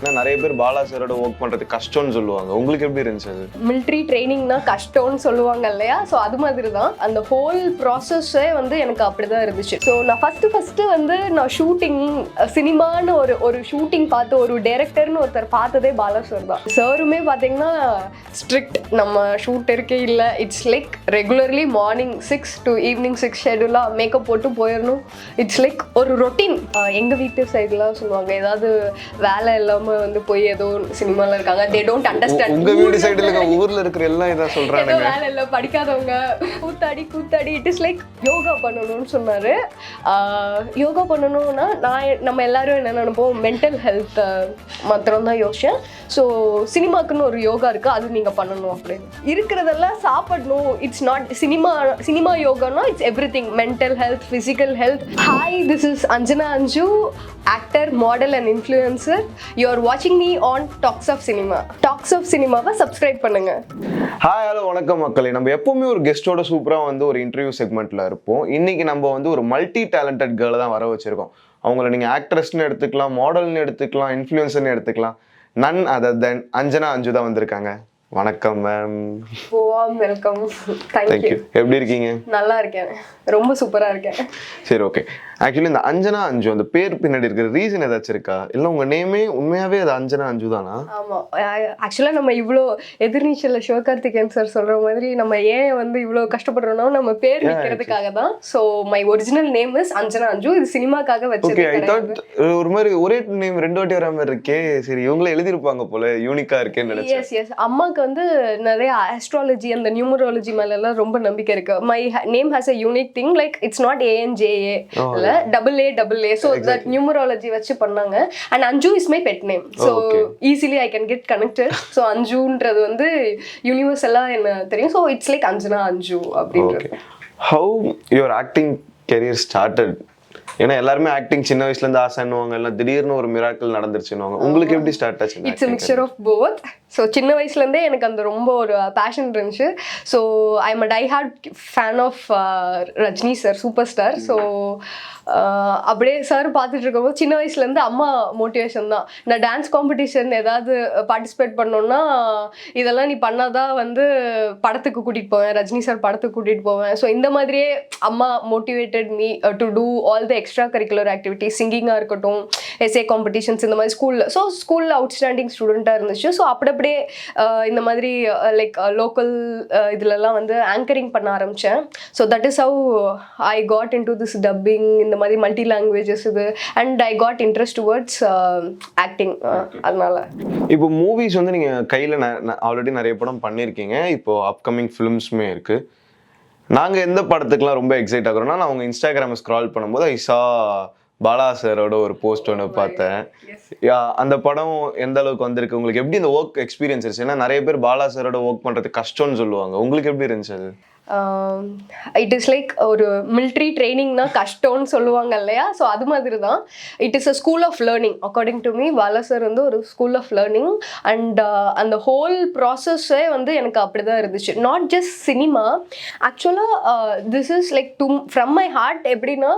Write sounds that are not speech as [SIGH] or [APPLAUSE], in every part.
ஏன்னா நிறைய பேர் பாலா சாரோட ஒர்க் பண்றது கஷ்டம்னு சொல்லுவாங்க. உங்களுக்கு எப்படி இருந்துச்சு அது? மிலிட்ரி ட்ரைனிங்னா கஷ்டம்னு சொல்லுவாங்க இல்லையா? ஸோ அது மாதிரி தான் அந்த ஹோல் ப்ராசஸ்ஸே வந்து எனக்கு அப்படிதான் இருந்துச்சு. ஸோ நான் ஃபஸ்ட்டு ஃபஸ்ட்டு வந்து நான் ஷூட்டிங் சினிமான்னு ஒரு ஒரு ஷூட்டிங் பார்த்து ஒரு டேரக்டர்னு ஒருத்தர் பார்த்ததே பாலா சார் தான். சாருமே பார்த்தீங்கன்னா ஸ்ட்ரிக்ட் நம்ம ஷூட் இருக்கே இல்லை. It's like regularly morning six to evening six ஷெடியூலாக makeup போட்டு போயிடணும் இட்ஸ் லைக் ஒரு ரொட்டீன் எங்கள் வீட்டு சைட்லாம் சொல்லுவாங்க ஏதாவது வேலை இல்லாமல் வந்து போய் ஏதோ சினிமாவில் இருக்காங்க. தே டோன்ட் அண்டர்ஸ்டாண்ட் உங்க வீடு சைடுல இருக்க ஊர்ல இருக்கிற எல்லாம் இதான் ஏதோ சொல்றானுங்க வேலை இல்லை படிக்காதவங்க கூத்தாடி கூத்தாடி இட் இஸ் லைக் யோகா பண்ணணும்னு சொன்னாரு. யோகா பண்ணணும்னா நான் நம்ம எல்லாரும் என்ன நினைப்போம்? மென்டல் ஹெல்த் மாத்திரம் தான் யோசிச்சேன். ஸோ சினிமாக்குன்னு ஒரு யோகா இருக்கு அது நீங்க பண்ணணும் அப்படின்னு இருக்கிறதெல்லாம் சாப்பிடணும். It's not cinema cinema யோகானா it's everything mental health physical health hi this is Anjana Anju actor model and influencer you are வாட்சிங் me on talks of cinema talks of சினிமாவை சப்ஸ்கிரைப் பண்ணுங்க. ஹாய் ஹலோ வணக்கம் மக்களே. நம்ம எப்பவுமே ஒரு கெஸ்டோட சூப்பரா வந்து ஒரு இன்டர்வியூ செக்மெண்ட்ல இருப்போம். இன்னைக்கு நம்ம வந்து ஒரு மல்டி டேலண்டட் கேர்ளை தான் வர வச்சிருக்கோம். அவங்கள நீங்க ஆக்ட்ரஸ்னு எடுத்துக்கலாம் மாடல்னு எடுத்துக்கலாம் இன்ஃப்ளூயன்சர்னு எடுத்துக்கலாம். நன் அதர் தென் அஞ்சனா அஞ்சு தான் வந்திருக்காங்க. வணக்கம் ma'am warm welcome thank you thank you எப்படி இருக்கீங்க? நல்லா இருக்கேன். ரொம்ப சூப்பரா இருக்கேன். சரி ஓகே ஆக்சுவலி இந்த அஞ்சனா அஞ்சு அந்த பேர் பின்னாடி இருக்கிற ரீசன் ஏதாச்சும் இருக்கா? இல்லை உங்க நேமே உண்மையாவே அது அஞ்சனா அஞ்சு தானா ஆமா ஆக்சுவலா நம்ம இவ்வளோ எதிர்நீச்சல்ல சிவகார்த்திகேயன் சார் சொல்ற மாதிரி நம்ம ஏன் வந்து இவ்வளோ கஷ்டப்படுறோம்னா நம்ம பேர் வைக்கிறதுக்காக தான். So my original name is Anjana Anju. இது சினிமாக்காக தாட் ஒரு மாதிரி ஒரே நேம் ரெண்டு வாட்டி வர மாதிரி இருக்கே. சரி இவங்களே எழுதியிருப்பாங்க போல யூனிக்கா இருக்கேன்னு நினைச்சேன். எஸ் எஸ் அம்மாக்கு வந்து நிறைய ஆஸ்ட்ராலஜி அந்த நியூமராலஜி மேல எல்லாம் ரொம்ப நம்பிக்கை இருக்கு. My name has a unique thing like it's not A N J A Oh, double A double A so that numerology வச்சு பண்ணாங்க. And Anju is my pet name so. Easily I can get connected so அஞ்சுன்றது வந்து யூனிவர்சலாக என்ன தெரியும்? So it's like Anjana Anju அப்படின்றது. How your acting career started ஏன்னா எல்லாருமே acting சின்ன வயசுல இருந்து ஆசைன்னுவாங்க. எல்லாம் திடீர்னு ஒரு மிராக்கள் நடந்துருச்சுன்னுவாங்க. உங்களுக்கு எப்படி ஸ்டார்ட் ஆச்சு it's mixture of both so சின்ன வயசுலேருந்தே எனக்கு அந்த ரொம்ப ஒரு uh, பேஷன் இருந்துச்சு. So I am die hard fan of Rajini sir super star so அப்படியே சார் பார்த்துட்டு இருக்கும்போது சின்ன வயசுலேருந்து அம்மா மோட்டிவேஷன் தான். நான் டான்ஸ் காம்படிஷன் ஏதாவது uh, பார்ட்டிசிபேட் பண்ணோன்னா இதெல்லாம் நீ பண்ணாதான் வந்து படத்துக்கு கூட்டிகிட்டு போவேன் ரஜினி சார் படத்துக்கு கூட்டிகிட்டு போவேன். ஸோ இந்த மாதிரியே அம்மா motivated me to do all the extra curricular activity சிங்கிங்காக இருக்கட்டும் எஸ்ஏ காம்படிஷன்ஸ் இந்த மாதிரி ஸ்கூலில் ஸோ ஸ்கூலில் அவுட்ஸ்டாண்டிங் ஸ்டூடெண்ட்டாக இருந்துச்சு. ஸோ அப்படி அப்படியே இந்த மாதிரி லைக் லோக்கல் இதுலலாம் வந்து ஆங்கரிங் பண்ண ஆரம்பித்தேன் so that is how I got in to this dubbing இந்த மாதிரி மல்டி லாங்குவேஜஸ் இது. And I got interest towards acting அதனால. இப்போ மூவிஸ் வந்து நீங்க கையில ஆல்ரெடி நிறைய படம் பண்ணியிருக்கீங்க. இப்போ அப்கமிங் ஃபிலிம்ஸுமே இருக்கு. நாங்க எந்த படத்துக்குலாம் ரொம்ப எக்ஸைட் ஆகுறோம்னா நான் உங்க இன்ஸ்டாகிராம் ஸ்க்ரால் பண்ணும்போது ஐ சா பாலா சாரோட ஒரு போஸ்ட் ஒன்று பார்த்தேன். யா அந்த படம் எந்த அளவுக்கு வந்திருக்கு? உங்களுக்கு எப்படி இந்த ஒர்க் எக்ஸ்பீரியன்ஸ் இருந்துச்சு? ஏன்னா நிறைய பேர் பாலா சாரோட ஒர்க் பண்றது கஷ்டம்னு சொல்லுவாங்க. உங்களுக்கு எப்படி இருந்துச்சு அது? இட் இஸ் லைக் ஒரு மிலிட்ரி ட்ரைனிங்னா கஷ்டம்னு சொல்லுவாங்க இல்லையா? ஸோ அது மாதிரி தான் it is a school of learning according to me வாலசர் வந்து ஒரு ஸ்கூல் ஆஃப் லேர்னிங் அண்ட் அந்த ஹோல் ப்ராசஸ்ஸே வந்து எனக்கு அப்படி தான் இருந்துச்சு நாட் ஜஸ்ட் சினிமா ஆக்சுவலாக this is like to from my heart எப்படின்னா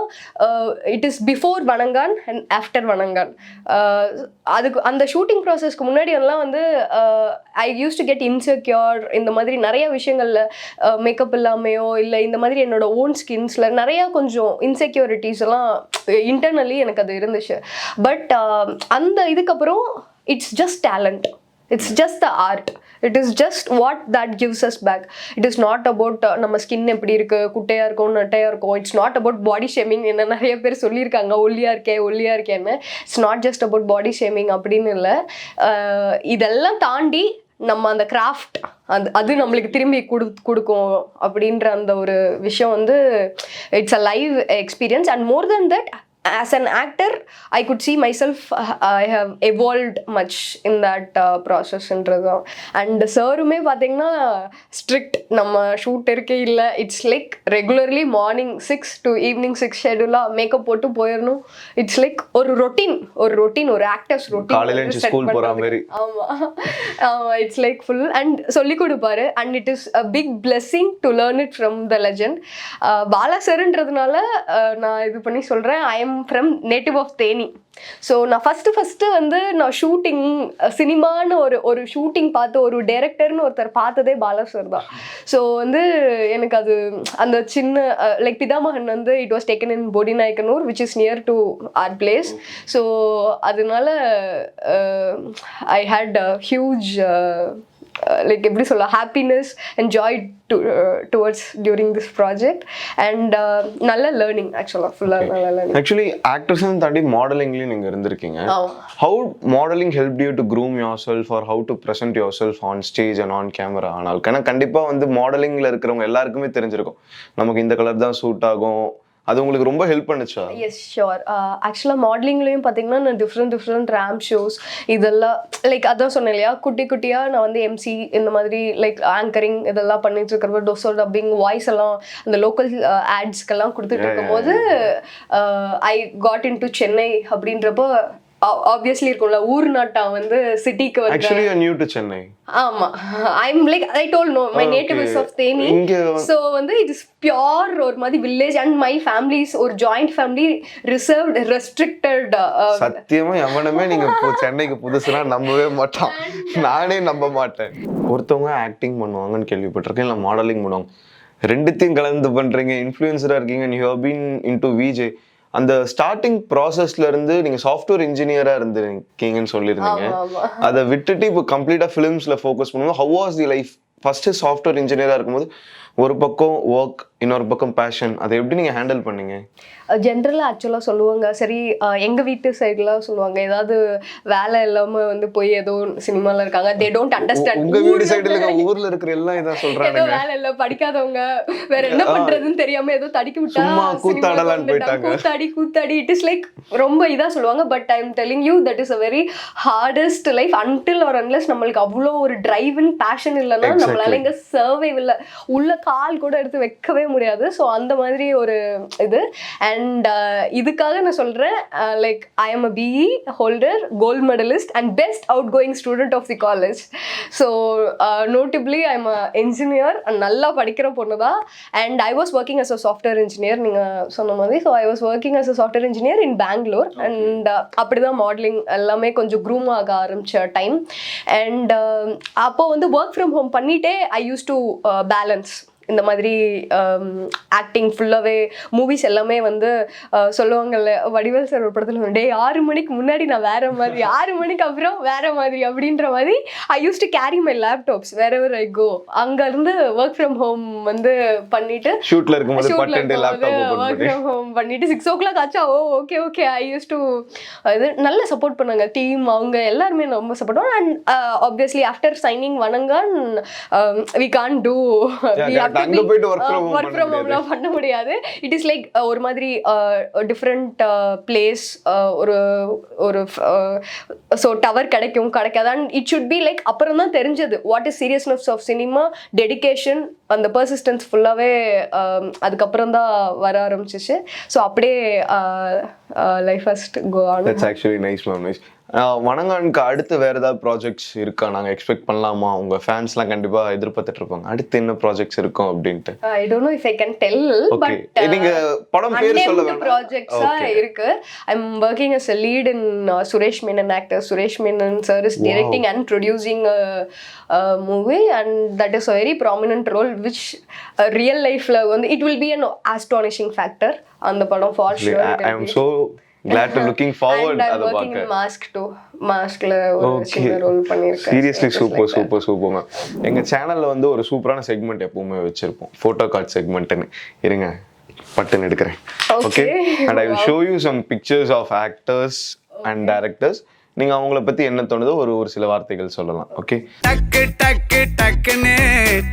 it is before Vanangaan and after Vanangaan அதுக்கு அந்த ஷூட்டிங் ப்ராசஸ்க்கு முன்னாடி எல்லாம் வந்து I use to get insecure இந்த மாதிரி நிறைய விஷயங்களில் மேக்கப்பில் uh, இல்லாமையோ இல்லை இந்த மாதிரி என்னோட ஓன் ஸ்கின்ஸில் நிறையா கொஞ்சம் இன்செக்யூரிட்டிஸ் எல்லாம் இன்டர்னலி எனக்கு அது இருந்துச்சு. பட் அந்த இதுக்கப்புறம் it's just talent it's just the art it is just what that gives us back it is not about நம்ம ஸ்கின் எப்படி இருக்குது குட்டையாக இருக்கும் நட்டையாக இருக்கும் it's not about body shaming என்ன நிறைய பேர் சொல்லியிருக்காங்க. ஒல்லியாக இருக்கே ஒல்லியாக இருக்கேன்னு. It's not just about body shaming அப்படின்னு இல்லை. இதெல்லாம் தாண்டி நம்ம அந்த கிராஃப்ட் அது அது நம்மளுக்கு திரும்பி கொடு கொடுக்கும் அப்படின்ற அந்த ஒரு விஷயம் வந்து it's a live experience and more then that as an actor I could see myself I have evolved much in that ப்ராசஸ்ன்றது தான் அண்ட் சாருமே பார்த்தீங்கன்னா ஸ்ட்ரிக்ட் நம்ம ஷூட் இருக்கே இல்லை. It's like regularly morning six to evening six ஷெடியூலாக makeup போட்டு போயிடணும் it's like ஒரு routine ஒரு ரொட்டீன் ஒரு ஆக்டர்ஸ் காலையில எழுந்துச்சு school போற மாதிரி. ஆமா. ஆமா இட்ஸ் லைக் ஃபுல் அண்ட் சொல்லி கொடுப்பாரு. And it is a big blessing to learn it from the legend Bala சார்ன்றதுனால நான் இது பண்ணி சொல்றேன். I am from native of Theni so நான் ஃபஸ்ட்டு ஃபஸ்ட்டு வந்து நான் ஷூட்டிங் சினிமான்னு ஒரு ஒரு ஷூட்டிங் பார்த்து ஒரு டைரக்டர்னு ஒருத்தர் பார்த்ததே பாலாசர் தான். ஸோ வந்து எனக்கு அது அந்த சின்ன லைக் பிதாமகன் வந்து it was taken in Bodinayakanur which is near to our place so அதனால ஐ ஹேட் ஹியூஜ் லைக் எப்படி சொல்ல happiness and joy to towards during this project and நல்ல லேர்னிங் ஆக்சுவலாக ஃபுல்லாக நல்ல லேர்னிங் ஆக்சுவலி ஆக்டர்ஸ்னு தாண்டி மாடலிங்லயும் நீங்க இருந்திருக்கீங்க. How modeling help you to groom yourself or how to present yourself on stage and on camera ஆனால் ஏன்னா கண்டிப்பாக வந்து மாடலிங்கில் இருக்கிறவங்க எல்லாருக்குமே தெரிஞ்சிருக்கும். நமக்கு இந்த கலர் தான் சூட் ஆகும். அது உங்களுக்கு ரொம்ப ஹெல்ப் பண்ணுச்சா? எஸ் ஷோர் ஆக்சுவலாக மாடலிங்லேயும் பார்த்தீங்கன்னா நான் டிஃப்ரெண்ட் டிஃப்ரெண்ட் ரேம்ப் ஷோஸ் இதெல்லாம் லைக் அதான் சொன்னேன் இல்லையா? குட்டி குட்டியாக நான் வந்து எம்சி இந்த மாதிரி லைக் ஆங்கரிங் இதெல்லாம் பண்ணிட்டு இருக்கிறப்ப டொசோ டப்பிங் வாய்ஸ் எல்லாம் அந்த லோக்கல் ஆட்ஸ்க்கெல்லாம் கொடுத்துட்டு இருக்கும்போது I got in to Chennai அப்படின்றப்போ ஆப்வியஸ்லி இருக்கும்ல ஊர் நாட்டா வந்து சிட்டிக்கு வந்து ஆக்சுவலி நியூ டு சென்னை ஆமா. I am like I told no my native is of Theni so வந்து இட் இஸ் பியோர் ஒரு மாதிரி வில்லேஜ் அண்ட் மை ஃபேமிலிஸ் ஒரு ஜாயிண்ட் ஃபேமிலி ரிசர்வ்டு ரெஸ்ட்ரிக்டட் சத்தியமா எவனுமே நீங்க சென்னைக்கு புதுசுனா நம்பவே மாட்டான். நானே நம்ப மாட்டேன். ஒருத்தவங்க ஆக்டிங் பண்ணுவாங்கன்னு கேள்விப்பட்டிருக்கேன் இல்லை மாடலிங் பண்ணுவாங்க. ரெண்டுத்தையும் கலந்து பண்றீங்க இன்ஃப்ளூயன்சரா இருக்கீங்க நீ ஹவ் பீன் இன்டு விஜே அந்த ஸ்டார்டிங் ப்ராசஸ்ல இருந்து நீங்க சாஃப்ட்வேர் இன்ஜினியரா இருந்திருக்கீங்கன்னு சொல்லியிருந்தீங்க. அதை விட்டுட்டு இப்போ கம்ப்ளீட்டா ஃபிலிம்ஸ்ல ஃபோக்கஸ் பண்ணும்போது how was the life first software இன்ஜினியரா இருக்கும்போது ஒரு பக்கம் ஒர்க் இன்னொரு பக்கம் பேஷன் அதை எப்படி நீங்க ஹேண்டில் பண்ணீங்க? ஜென்ரலாக ஆக்சுவலாக சொல்லுவாங்க. சரி அஹ், எங்க வீட்டு சைட்லாம் சொல்லுவாங்க. ஏதாவது வேலை இல்லாம வந்து போய் ஏதோ சினிமால இருக்காங்க. தே டோன்ட் அண்டர்ஸ்டாண்ட் உங்க வீடு சைடுல இருக்க ஊர்ல இருக்கிற எல்லாம் இதான் ஏதோ சொல்றானுங்க வேலை இல்ல படிக்காதவங்க. வேற என்ன பண்றதுன்னு தெரியாம ஏதோ தடிக்கி விட்டா கூத்தாடலான்னு. போயிட்டாங்க. கூத்தாடி கூத்தாடி. இட் இஸ் லைக் ரொம்ப இதா சொல்லுவாங்க. But I am telling you that is a very hardest life until ஒரு அன்லெஸ் நம்மளுக்கு அவ்வளோ ஒரு டிரைவ் அண்ட் பேஷன் இல்லைன்னா. நம்மளால இங்க சர்வே இல்லை. உள்ள கால் கூட எடுத்து வைக்கவே முடியாது. ஸோ அந்த மாதிரி ஒரு இது. அண்ட் இதுக்காக நான் சொல்றேன் like I am a BE holder gold medallist and best outgoing student of the college so notably I am engineer நல்லா படிக்கிற பொண்ணு தான். And I was working as a software engineer நீங்கள் சொன்ன மாதிரி. So I was working as a software engineer in Bangalore and அப்படிதான் modelling எல்லாமே கொஞ்சம் க்ரூம் ஆக ஆரம்பிச்ச டைம் அண்ட் அப்போ வந்து ஒர்க் ஃப்ரம் ஹோம் பண்ணிட்டே ஐ யூஸ் டு பேலன்ஸ் இந்த மாதிரி ஆக்டிங் ஃபுல்லாகவே மூவிஸ் எல்லாமே வந்து அஹ், சொல்லுவாங்கல்ல வடிவேல் சார் ஒரு படத்தில் டே ஆறு மணிக்கு முன்னாடி நான் வேற மாதிரி ஆறு மணிக்கு அப்புறம் வேற மாதிரி அப்படின்ற மாதிரி I use to carry my laptops wherever I கோ அங்கேருந்து ஒர்க் ஃப்ரம் ஹோம் வந்து பண்ணிட்டு ஷூட்ல இருக்கும்போது ஒர்க் ஃப்ரம் ஹோம் பண்ணிட்டு சிக்ஸ் ஓ கிளாக் ஆச்சா? ஓ okay okay I use to இது நல்ல சப்போர்ட் பண்ணாங்க டீம் அவங்க எல்லாருமே ரொம்ப support and obviously after signing Vanangaan we gone to அங்க போயிட்டு ஒர்க் பண்ண ஃப்ரம் முடியாது. ஹோம்லாம் பண்ண முடியாது. இட் இஸ் லைக் ஒரு மாதிரி டிஃப்ரெண்ட் பிளேஸ் ஒரு ஒரு ஸோ டவர் கிடைக்கும் கிடைக்காது and it should be like அப்புறம் தான் தெரிஞ்சது. What is seriousness of cinema dedication அந்த பர்சிஸ்டன்ஸ் ஃபுல்லாகவே அதுக்கப்புறம் தான் வர ஆரம்பிச்சிச்சு. ஸோ அப்படியே life first go on that's actually nice ma'am nice வணங்கானுக்கு அடுத்து வேற ஏதாவது ப்ராஜெக்ட்ஸ் இருக்கா? நாங்க எக்ஸ்பெக்ட் பண்ணலாமா? உங்க ஃபேன்ஸ்லாம் கண்டிப்பா எதிர்பார்த்துட்டு இருப்பாங்க. அடுத்து என்ன ப்ராஜெக்ட்ஸ் இருக்கும் அப்படின்ட்டு? I don't know if I can tell but நீங்க படம் பேர் சொல்ல வேண்டாம் ப்ராஜெக்ட்ஸா. இருக்கு. I'm working as a lead in Suresh Menon actor Suresh Menon sir is directing and producing movie and that is a very prominent role which real லைஃப்ல வந்து it will be an astonishing factor அந்த படம் for sure I am so to looking forward and அதை பார்க்க. Mask two மாஸ்க்ல ஒரு. சின்ன role பண்ணியிருக்கேன். Seriously super super super ma'am எங்க சேனல்ல வந்து ஒரு சூப்பரான செக்மெண்ட் எப்பவுமே வச்சிருப்போம். போட்டோ கார்ட் செக்மெண்ட்னு இருங்க பட்டுன்னு எடுக்கிறேன். Okay Okay. And I will show you some pictures of actors and directors நீங்க அவங்கள பத்தி என்ன தோணுதோ ஒரு ஒரு சில வார்த்தைகள் சொல்லலாம் ஓகே டக்கு டக்கு டக்குன்னு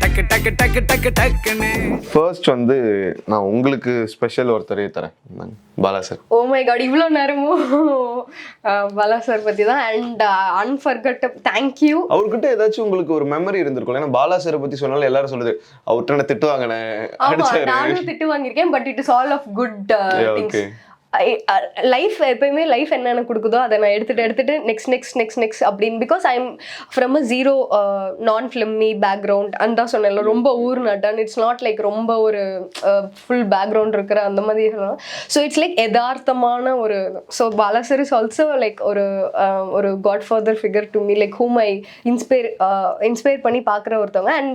டக்கு டக்கு டக்கு டக்கு டக்குன்னு. ஃபர்ஸ்ட் வந்து நான் உங்களுக்கு ஸ்பெஷல் ஒருத்தரே தரேன் Bala sir oh my god இவ்வளோ நேரமும் பாலா சார் பற்றி தான் அண்ட் அன்ஃபர்கட் தேங்க்யூ அவர்கிட்ட ஏதாச்சும் உங்களுக்கு ஒரு மெமரி இருந்திருக்கும் ஏன்னா பாலா சாரை பத்தி சொன்னாலும் எல்லாரும் சொல்லுது அவர்கிட்ட நான் திட்டு வாங்கினேன் நானும் திட்டு வாங்கியிருக்கேன் but it is all of good things. Life எப்பயுமே லைஃப் என்னென்ன கொடுக்குதோ அதை நான் எடுத்துகிட்டு எடுத்துட்டு நெக்ஸ்ட் நெக்ஸ்ட் நெக்ஸ்ட் நெக்ஸ்ட் அப்படின்னு because I am from a zero non filmy background அந்த சொன்னேன்ல ரொம்ப ஊர் நட்டன் இட்ஸ் நாட் லைக் ரொம்ப ஒரு ஃபுல் பேக்ரவுண்ட் இருக்கிற அந்த மாதிரி ஸோ இட்ஸ் லைக் யதார்த்தமான ஒரு so Bala sir is also like ஒரு ஒரு godfather figure to me like whom I inspire inspire பண்ணி பார்க்குற ஒருத்தவங்க. And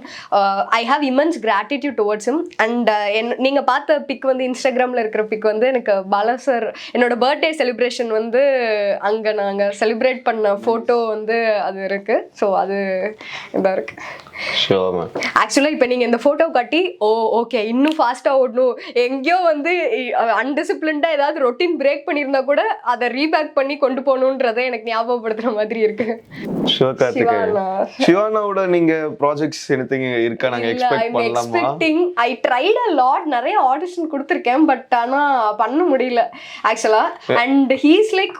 I have immense gratitude towards him and என் நீங்கள் பார்த்த பிக் வந்து இன்ஸ்டாகிராமில் இருக்கிற பிக் வந்து எனக்கு பாலாஸ் சார் என்னோட பர்த்டே செலிப்ரேஷன் வந்து அங்கே நாங்கள் செலிப்ரேட் பண்ண ஃபோட்டோ வந்து அது இருக்குது ஸோ அது இதாக ஷோர் மேம் ஆக்சுவலாக இப்போ நீங்கள் இந்த ஃபோட்டோ காட்டி ஓ ஓகே இன்னும் ஃபாஸ்ட்டாக ஓடணும். எங்கேயோ வந்து அன்டிசிப்ளின்டாக ஏதாவது ரொட்டீன் பிரேக் பண்ணியிருந்தா கூட அதை ரீபேக் பண்ணி கொண்டு போகணுன்றதை எனக்கு ஞாபகப்படுத்துகிற மாதிரி இருக்கு. சிவானாவோட நீங்க ப்ராஜெக்ட்ஸ் எனக்கு இருக்கா? நாங்க எக்ஸ்பெக்ட் பண்ணலாமா? Expecting I tried a lot நிறைய ஆடிஷன் கொடுத்துருக்கேன் பட் ஆனா பண்ண முடியல. ஆக்சுவலா அண்ட் ஹீஸ் லைக்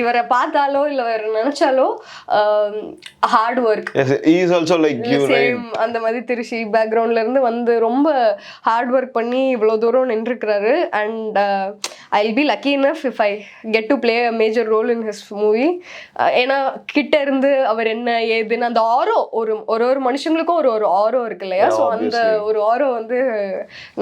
இவரை பார்த்தாலோ இல்ல வேற நினைச்சாலோ hard work is also like you same அந்த மாதிரி திருச்சி பேக்ரவுண்ட்ல இருந்து வந்து ரொம்ப ஹார்ட் ஒர்க் பண்ணி இவ்வளோ தூரம் நின்றுருக்கிறாரு. And I be lucky enough if I get to play a major role in his movie ஏன்னா கிட்ட இருந்து அவர் என்ன ஏதுன்னு அந்த ஆரோ ஒரு ஒரு ஒரு மனுஷங்களுக்கும் ஒரு ஒரு ஆரோ இருக்கு இல்லையா? ஸோ அந்த. ஒரு ஆரோ வந்து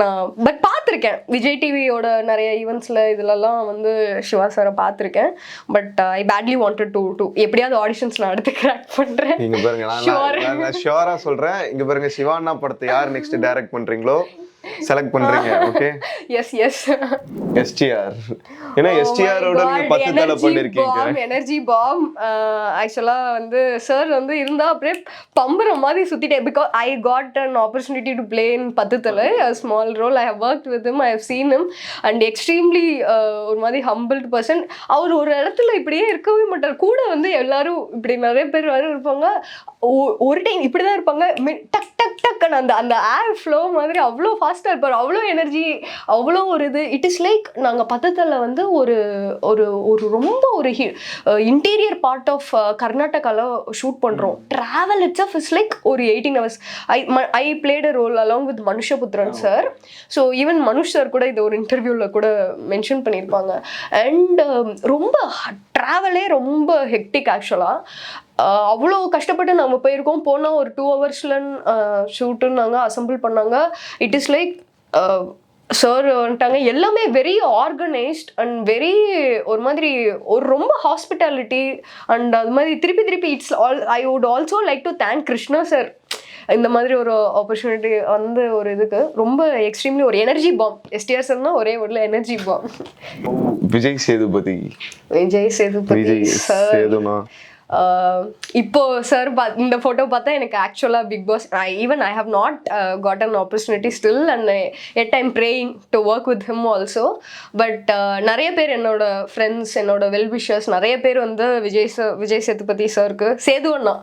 நான் பட் பார்த்துருக்கேன். விஜய் டிவியோட நிறைய ஈவெண்ட்ஸில் இதுலலாம் வந்து சிவா சாரை பார்த்துருக்கேன். But I badly wanted to to எப்படியாவது ஆடிஷன்ஸ் நான் அடுத்து கிராக் பண்ணுறேன் இங்க பாருங்க நான் Sure. நான் நான் ஷியோரா சொல்றேன். இங்க பாருங்க சிவானா படத்தை யார் நெக்ஸ்ட் டைரக்ட் பண்றீங்களோ? செலக்ட் பண்றீங்க ஓகே எஸ் எஸ் எஸ்டிஆர் ஏன்னா எஸ்டிஆரோட நீங்க பத்து தலை பண்ணிருக்கீங்க. எனர்ஜி பாம் ஆக்சுவலா வந்து சார் வந்து இருந்தா அப்படியே பம்புற மாதிரி சுத்திட்டே because I got an opportunity to play in Pathu Thala small role I have work with I have seen him. And extremely ஒரு மாதிரி ஹம்பிள்ட் பர்சன் அவர் ஒரு இடத்துல இப்படியே இருக்கவே மாட்டார். கூட வந்து எல்லாரும் இப்படி நிறைய பேர் வர இருப்பாங்க. ஒரு டைம் இப்படி தான் இருப்பாங்க டக் டக்குன்னு அந்த அந்த ஏர் ஃப்ளோ மாதிரி அவ்வளோ ஃபாஸ்ட்டாக இருப்பார். அவ்வளோ எனர்ஜி அவ்வளோ ஒரு இது. இட் இஸ் லைக் நாங்கள் பத்தத்தில் வந்து ஒரு ஒரு ஒரு ரொம்ப ஒரு இன்டீரியர் பார்ட் ஆஃப் கர்நாடகாவில் ஷூட் பண்ணுறோம் travel it's of is like ஒரு eighteen hours I I played a role along with Manushyaputhran sir so even Manush sir கூட இது ஒரு இன்டர்வியூவில் கூட மென்ஷன் பண்ணியிருப்பாங்க அண்ட் ரொம்ப ட்ராவலே ரொம்ப ஹெக்டிக் ஆக்சுவலாக அவ்வளோ கஷ்டப்பட்டு நம்ம போயிருக்கோம். போனால் ஒரு டூ ஹவர்ஸில் ஷூட்டுன்னாங்க அசம்பிள் பண்ணாங்க. இட் இஸ் லைக் சார் வந்துட்டாங்க. எல்லாமே வெரி ஆர்கனைஸ்ட் அண்ட் வெரி ஒரு மாதிரி ஒரு ரொம்ப ஹாஸ்பிட்டாலிட்டி அண்ட் அது மாதிரி திருப்பி திருப்பி it's all I would also like to thank Krishna sir இந்த மாதிரி ஒரு ஆப்பர்ச்சுனிட்டி வந்து ஒரு இதுக்கு ரொம்ப எக்ஸ்ட்ரீம்லி ஒரு எனர்ஜி பாம் எஸ்டிஆர் சார்னா ஒரே ஒரு energy bomb Vijay Sethupathi. Vijay Sethupathi sir இப்போ சார் இந்த ஃபோட்டோ பார்த்தா எனக்கு ஆக்சுவலாக Bigg Boss even I have not got an opportunity still and yet I'm praying to work with him also but நிறைய பேர் என்னோட ஃப்ரெண்ட்ஸ் என்னோட வெல் விஷர்ஸ் நிறைய பேர் வந்து விஜய் சார் விஜய் சேதுபதி சாருக்கு சேது அண்ணா.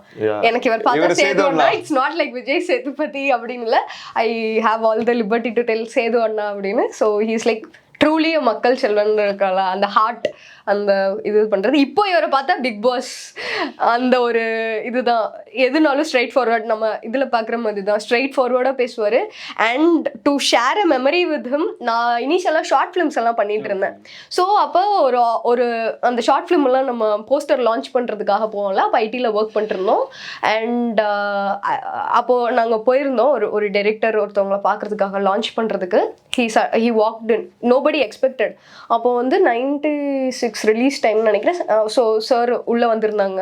எனக்கு இவர் பார்த்தா சேது அண்ணா. அண்ணா. It's not like Vijay Sethupathi அப்படின்னு இல்லை. I have all the liberty to tell Sethu அண்ணா அப்படின்னு. ஸோ ஹீஸ் லைக் ட்ரூலி மக்கள் செல்வன் இருக்கல அந்த ஹார்ட் அந்த இது பண்றது. இப்போ இவரை பார்த்தா பிக் பாஸ் அந்த ஒரு இதுதான். எதுனாலும் ஸ்ட்ரைட் ஃபார்வர்ட் நம்ம இதுல பார்க்குற மாதிரி தான் ஸ்ட்ரைட் ஃபார்வர்டாக பேசுவார். And to share a memory with him நான் இனிஷியலாக ஷார்ட் ஃபிலிம்ஸ் எல்லாம் பண்ணிட்டு இருந்தேன். ஸோ அப்போ ஒரு ஒரு அந்த ஷார்ட் ஃபிலிம் எல்லாம் நம்ம போஸ்டர் லான்ச் பண்ணுறதுக்காக போவோம்ல. அப்போ ஐடியில் ஒர்க் பண்ணிருந்தோம். அண்ட் அப்போது நாங்கள் போயிருந்தோம். ஒரு ஒரு டைரக்டர் ஒருத்தவங்கள பார்க்கறதுக்காக லான்ச் பண்ணுறதுக்கு he he walked in nobody expected அப்போ வந்து நைன்டி சிக்ஸ் ரிலீஸ் டைம் நினைக்கிறேன் ஸோ சார் உள்ளே வந்திருந்தாங்க.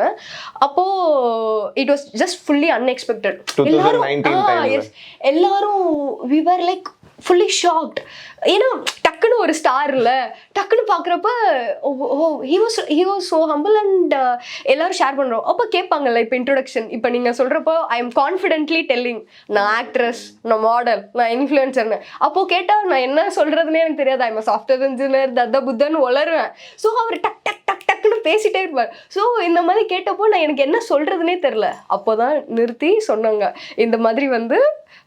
அப்போது it was just fully unexpected 2019 time ல. எல்லாரும் we were like fully shocked ஏன்னா டக்குன்னு ஒரு ஸ்டார் இல்லை. டக்குன்னு பார்க்குறப்ப ஓ he was he was so humble and எல்லாரும் ஷேர் பண்ணுறோம் அப்போ கேட்பாங்கல்ல இப்போ இன்ட்ரொடக்ஷன் இப்போ நீங்கள் சொல்கிறப்போ ஐ எம் கான்ஃபிடென்ட்லி டெல்லிங் நான் ஆக்ட்ரஸ் நான் மாடல் நான் இன்ஃப்ளூயன்சர்னு அப்போ கேட்டால் நான் என்ன சொல்கிறதுனே எனக்கு தெரியாது. ஐ எம் சாஃப்ட்வேர் இன்ஜினியர் தத்த புத்தன்னு வளருவேன். ஸோ அவர் டக் டக் டக் டக்குன்னு பேசிட்டே இருப்பார். ஸோ இந்த மாதிரி கேட்டப்போ நான் எனக்கு என்ன சொல்கிறதுனே தெரில அப்போ தான் நிறுத்தி சொன்னாங்க. இந்த மாதிரி வந்து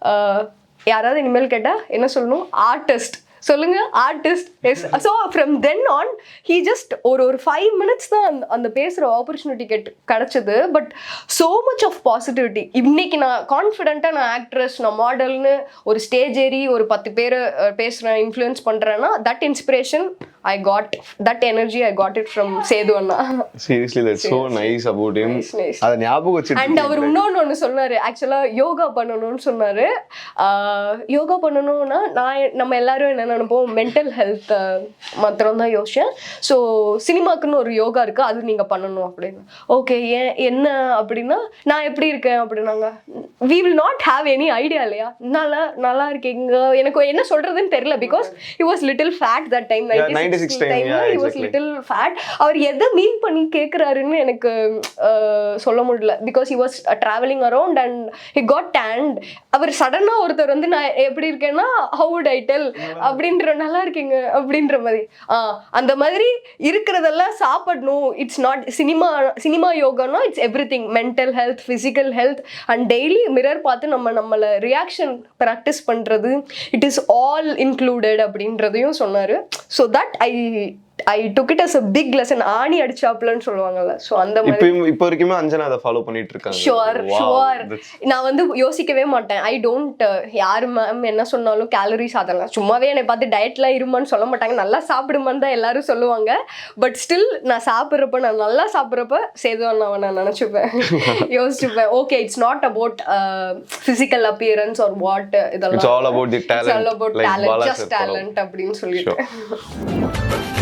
uh, யாராவது இனிமேல் கேட்டால் என்ன சொல்லணும்? ஆர்டிஸ்ட் சொல்லுங்க artist yes so from then on he just ஒரு ஒரு ஃபைவ் மினிட்ஸ் தான் அந்த அந்த பேசுகிற ஆப்பர்ச்சுனிட்டி கெட் கிடச்சிது. But so much of positivity இன்னைக்கு நான் கான்ஃபிடென்ட்டாக நான் ஆக்ட்ரஸ் நான் மாடல்னு ஒரு ஸ்டேஜ் ஏறி ஒரு பத்து பேர் பேசுகிறேன் இன்ஃப்ளூயன்ஸ் பண்ணுறேன்னா that inspiration I got that energy I got it from Sethu Anna seriously that's so nice Nice, nice. அதை ஞாபகம் வச்சுட்டு அண்ட் அவர் இன்னொன்று ஒன்று சொன்னார். ஆக்சுவலாக யோகா பண்ணணும்னு சொன்னார். யோகா பண்ணணும்னா நான் நம்ம எல்லாரும் என்ன நினைப்போம்? மென்டல் ஹெல்த் மாத்திரம் தான் யோசிச்சேன். ஸோ சினிமாக்குன்னு ஒரு யோகா இருக்குது அது நீங்கள் பண்ணணும் அப்படின்னு. ஓகே ஏன் என்ன அப்படின்னா நான் எப்படி இருக்கேன் அப்படின்னாங்க. We will not have any idea இல்லையா? நல்லா நல்லா இருக்கீங்க. எனக்கு என்ன சொல்கிறதுன்னு தெரியல. Because he was little fat that time 96 time, time yeah, he was exactly. Little fat அவர் எதை மீன் பண்ணி கேட்குறாருன்னு எனக்கு சொல்ல முடியல. Because he was travelling around and he got tanned அவர் சடனாக ஒருத்தர் வந்து நான் எப்படி இருக்கேன்னா ஹவு வுட் ஐ டெல் அப்படின்ற நல்லா இருக்கீங்க அப்படின்ற மாதிரி. ஆ அந்த மாதிரி இருக்கிறதெல்லாம் சாப்பிடணும். It's not cinema cinema யோகானா it's everything mental health physical health and daily mirror பார்த்து நம்ம நம்மளை ரியாக்ஷன் ப்ராக்டிஸ் பண்ணுறது இட் இஸ் ஆல் இன்க்ளூடட் அப்படின்றதையும் சொன்னார். So that I I took it as a big lesson ஆணி அடிச்சாப்லன்னு சொல்லுவாங்கல்ல. ஸோ அந்த மாதிரி இப்போ வரைக்குமே அஞ்சனா அதை ஃபாலோ பண்ணிட்டு இருக்காங்க ஷுவர் ஷுவர் நான் வந்து யோசிக்கவே மாட்டேன். ஐ டோன்ட் யார் மேம் என்ன சொன்னாலும் கேலரிஸ் அதெல்லாம் சும்மாவே என்னை பார்த்து டயட்லாம் இருமான்னு சொல்ல மாட்டாங்க. நல்லா சாப்பிடுமான்னு தான் எல்லாரும் சொல்லுவாங்க. பட் ஸ்டில் நான் சாப்பிட்றப்ப நான் நல்லா சாப்பிட்றப்ப சேதுவான் நான் நினச்சிப்பேன். [LAUGHS] யோசிச்சுப்பேன். Okay it's not about physical appearance or what இதெல்லாம். All about like talent Bala just. Talent அப்படின்னு சொல்லிட்டு. [LAUGHS]